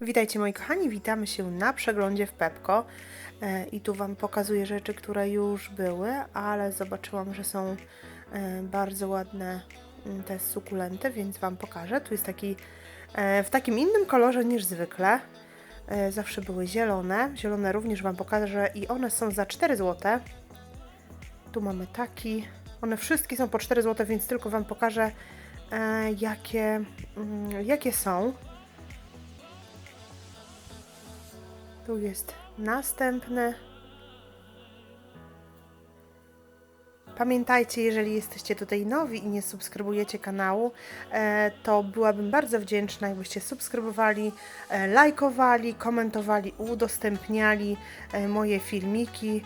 Witajcie moi kochani, witamy się na przeglądzie w Pepko E, i tu Wam pokazuję rzeczy, które już były, ale zobaczyłam, że są e, bardzo ładne mm, te sukulenty, więc Wam pokażę. Tu jest taki e, w takim innym kolorze niż zwykle. Zawsze były zielone, zielone również Wam pokażę i one są za 4 zł. Tu mamy taki, one wszystkie są po 4 zł, więc tylko Wam pokażę jakie, mm, jakie są. Tu jest następny. Pamiętajcie, jeżeli jesteście tutaj nowi i nie subskrybujecie kanału, e, to byłabym bardzo wdzięczna, jakbyście subskrybowali, e, lajkowali, komentowali, udostępniali e, moje filmiki.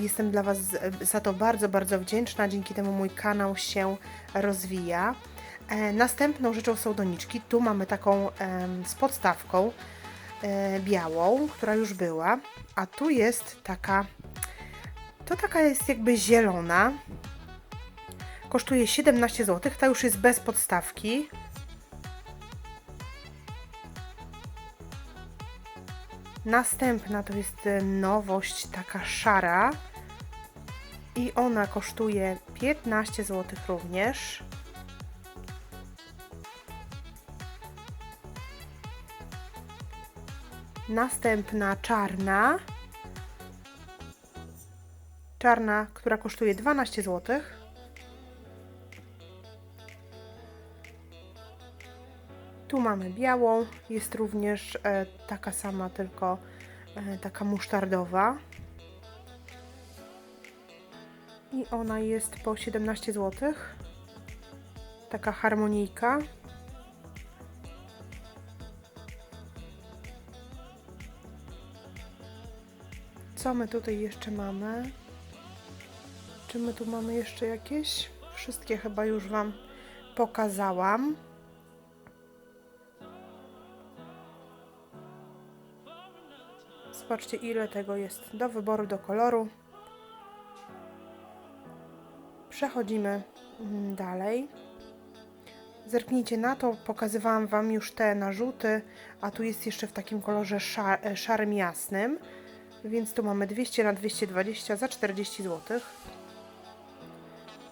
Jestem dla Was za to bardzo, bardzo wdzięczna. Dzięki temu mój kanał się rozwija. Następną rzeczą są doniczki. Tu mamy taką z podstawką białą, która już była, a tu jest taka, to taka jest jakby zielona. Kosztuje 17 zł, ta już jest bez podstawki. Następna to jest e, nowość, taka szara. I ona kosztuje 15 zł również. Następna czarna. Czarna, która kosztuje 12 zł. Tu mamy białą, jest również e, taka sama, tylko e, taka musztardowa. I ona jest po 17 zł. Taka harmonijka. Co my tutaj jeszcze mamy? Czy my tu mamy jeszcze jakieś? Wszystkie chyba już Wam pokazałam. Zobaczcie, ile tego jest do wyboru, do koloru. Przechodzimy mm, dalej. Zerknijcie na to, pokazywałam Wam już te narzuty, a tu jest jeszcze w takim kolorze sza- e, szarym jasnym. Więc tu mamy 200 na 220 za 40 zł.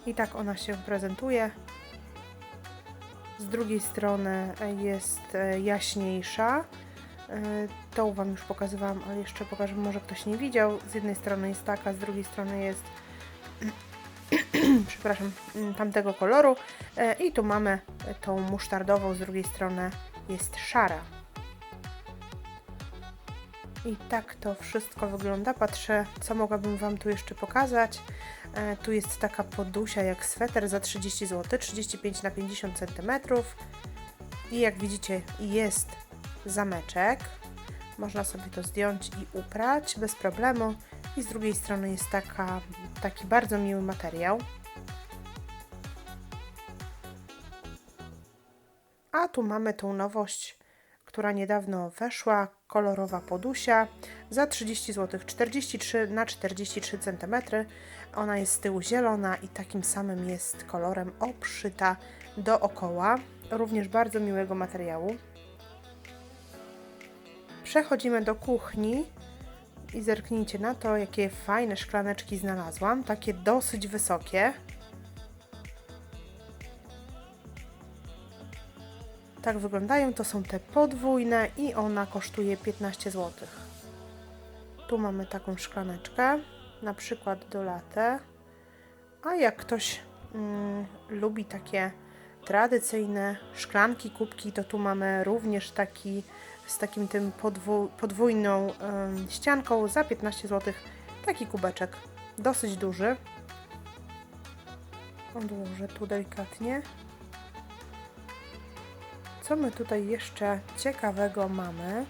I tak ona się prezentuje. Z drugiej strony jest e, jaśniejsza. E, Tą Wam już pokazywałam, ale jeszcze pokażę, może ktoś nie widział. Z jednej strony jest taka, z drugiej strony jest przepraszam, mm, tamtego koloru. E, I tu mamy tą musztardową, z drugiej strony jest szara. I tak to wszystko wygląda. Patrzę, co mogłabym Wam tu jeszcze pokazać. E, tu jest taka podusia jak sweter za 30 zł, 35 na 50 cm. I jak widzicie, jest zameczek. Można sobie to zdjąć i uprać bez problemu. I z drugiej strony jest taka, taki bardzo miły materiał. A tu mamy tą nowość, która niedawno weszła, kolorowa podusia za 30 zł, 43 na 43 cm. Ona jest z tyłu zielona i takim samym jest kolorem obszyta dookoła, również bardzo miłego materiału. Przechodzimy do kuchni i zerknijcie na to, jakie fajne szklaneczki znalazłam, takie dosyć wysokie. Tak wyglądają, to są te podwójne i ona kosztuje 15 zł. Tu mamy taką szklaneczkę, na przykład do latę. A jak ktoś mm, lubi takie tradycyjne szklanki, kubki, to tu mamy również taki z takim tym podwó- podwójną em, ścianką za 15 zł. Taki kubeczek, dosyć duży. Odłożę tu delikatnie. Co my tutaj jeszcze ciekawego mamy?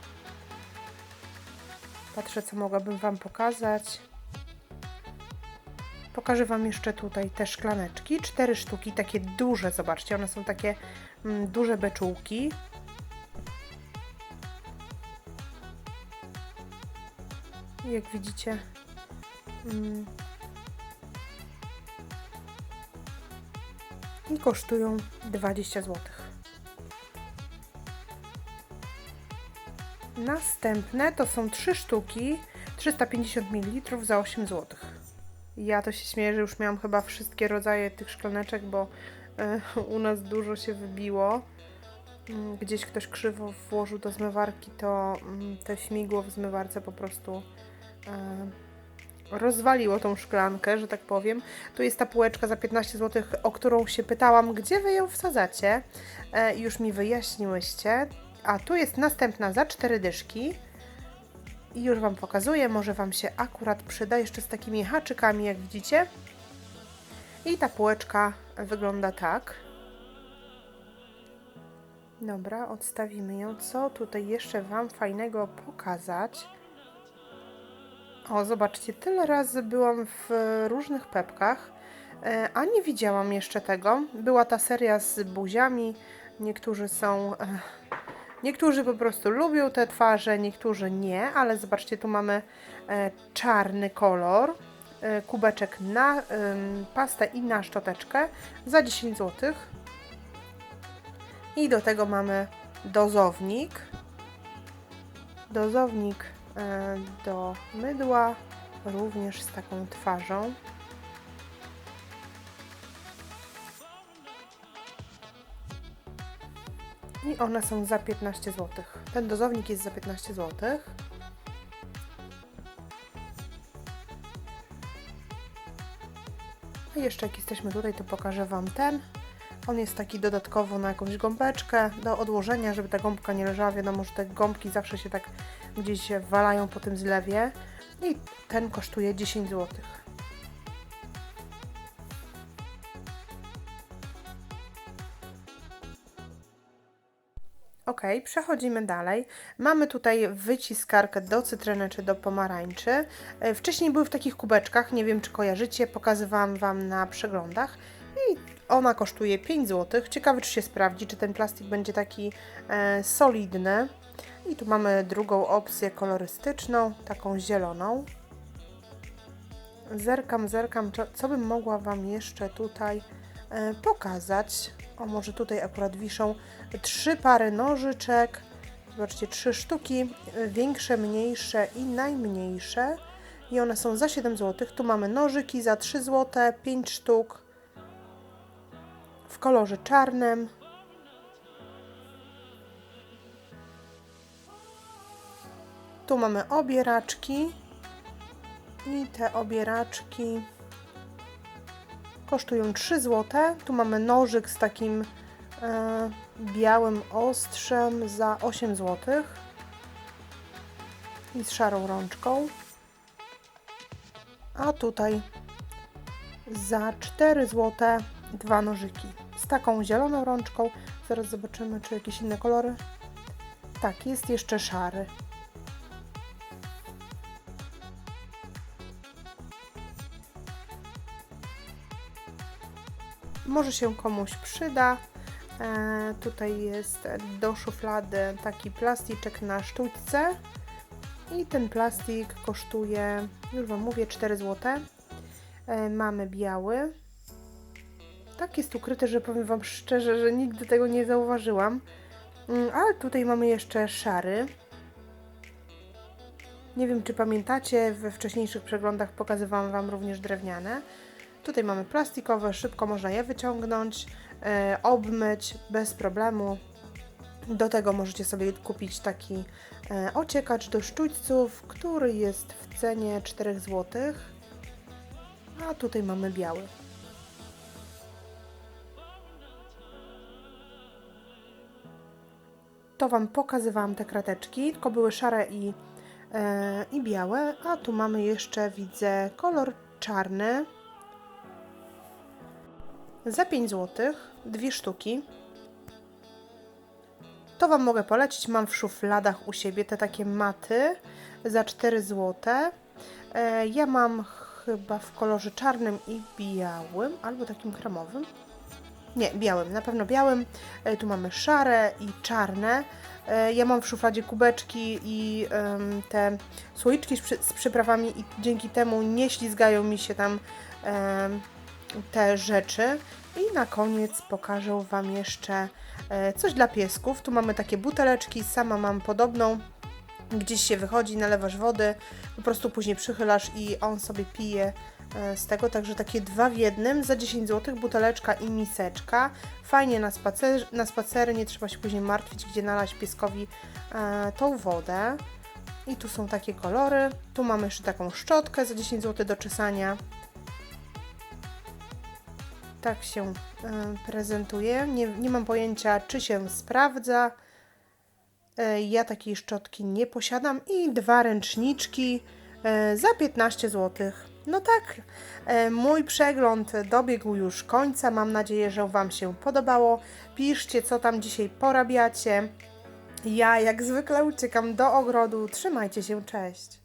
Patrzę, co mogłabym Wam pokazać. Pokażę Wam jeszcze tutaj te szklaneczki. Cztery sztuki, takie duże, zobaczcie, one są takie mm, duże beczułki. Jak widzicie, mm, i kosztują 20 zł. Następne to są trzy sztuki, 350 ml za 8 zł. Ja to się śmieję, że już miałam chyba wszystkie rodzaje tych szklaneczek, bo e, u nas dużo się wybiło. Mm, Gdzieś ktoś krzywo włożył do zmywarki, to mm, te śmigło w zmywarce po prostu e, rozwaliło tą szklankę, że tak powiem. Tu jest ta półeczka za 15 zł, o którą się pytałam, gdzie wy ją wsadzacie. E, już mi wyjaśniłyście. A tu jest następna za 4 dyszki. I już Wam pokazuję, może Wam się akurat przyda jeszcze z takimi haczykami, jak widzicie. I ta półeczka wygląda tak. Dobra, odstawimy ją. Co tutaj jeszcze Wam fajnego pokazać? O, zobaczcie, tyle razy byłam w różnych pepkach, e, a nie widziałam jeszcze tego. Była ta seria z buziami. Niektórzy są. Niektórzy po prostu lubią te twarze, niektórzy nie, ale zobaczcie, tu mamy e, czarny kolor. E, kubeczek na pastę i na szczoteczkę za 10 zł. I do tego mamy dozownik. Dozownik e, do mydła, również z taką twarzą. I one są za 15 zł. Ten dozownik jest za 15 zł. A jeszcze jak jesteśmy tutaj, to pokażę Wam ten. On jest taki dodatkowo na jakąś gąbeczkę do odłożenia, żeby ta gąbka nie leżała. Wiadomo, że te gąbki zawsze się tak gdzieś walają po tym zlewie. I ten kosztuje 10 zł. Przechodzimy dalej. Mamy tutaj wyciskarkę do cytryny czy do pomarańczy. E, Wcześniej były w takich kubeczkach, nie wiem czy kojarzycie, pokazywałam Wam na przeglądach. I ona kosztuje 5 zł. Ciekawe czy się sprawdzi, czy ten plastik będzie taki e, solidny. I tu mamy drugą opcję kolorystyczną, taką zieloną. Zerkam, zerkam, co, co bym mogła Wam jeszcze tutaj e, pokazać. O, może tutaj akurat wiszą trzy pary nożyczek. Zobaczcie, trzy sztuki, większe, mniejsze i najmniejsze. I one są za 7 zł. Tu mamy nożyki za 3 zł, 5 sztuk w kolorze czarnym. Tu mamy obieraczki i te obieraczki kosztują 3 zł. Tu mamy nożyk z takim e, białym ostrzem za 8 zł i z szarą rączką. A tutaj za 4 zł dwa nożyki z taką zieloną rączką. Zaraz zobaczymy, czy jakieś inne kolory. Tak, jest jeszcze szary. Może się komuś przyda. E, tutaj jest do szuflady taki plasticzek na sztućce. I ten plastik kosztuje, już Wam mówię, 4 zł. E, mamy biały. Tak jest ukryte, że powiem Wam szczerze, że nigdy tego nie zauważyłam. Mm, Ale tutaj mamy jeszcze szary. Nie wiem, czy pamiętacie, we wcześniejszych przeglądach pokazywałam Wam również drewniane. Tutaj mamy plastikowe, szybko można je wyciągnąć, e, obmyć bez problemu. Do tego możecie sobie kupić taki e, ociekacz do sztućców, który jest w cenie 4 zł. A tutaj mamy biały. To Wam pokazywałam te krateczki, tylko były szare i, e, i białe, a tu mamy jeszcze, widzę, kolor czarny. Za 5 zł, dwie sztuki. To Wam mogę polecić, mam w szufladach u siebie te takie maty za 4 zł. E, ja mam chyba w kolorze czarnym i białym, albo takim kremowym. Nie, białym, na pewno białym. E, tu mamy szare i czarne. E, ja mam w szufladzie kubeczki i te słoiczki z, przy, z przyprawami i dzięki temu nie ślizgają mi się tam te rzeczy. I na koniec pokażę Wam jeszcze e, coś dla piesków. Tu mamy takie buteleczki, sama mam podobną. gdzieś się wychodzi, nalewasz wody, po prostu później przychylasz i on sobie pije e, z tego, także takie dwa w jednym za 10 zł, buteleczka i miseczka. Fajnie na, spacer, na spacery, nie trzeba się później martwić, gdzie nalać pieskowi e, tą wodę. I tu są takie kolory. Tu mamy jeszcze taką szczotkę za 10 zł do czesania. Tak się e, prezentuje. Nie, nie mam pojęcia, czy się sprawdza. E, Ja takiej szczotki nie posiadam i dwa ręczniczki e, za 15 zł. No tak, mój przegląd dobiegł już końca. Mam nadzieję, że Wam się podobało. Piszcie, co tam dzisiaj porabiacie. Ja jak zwykle uciekam do ogrodu. Trzymajcie się, cześć.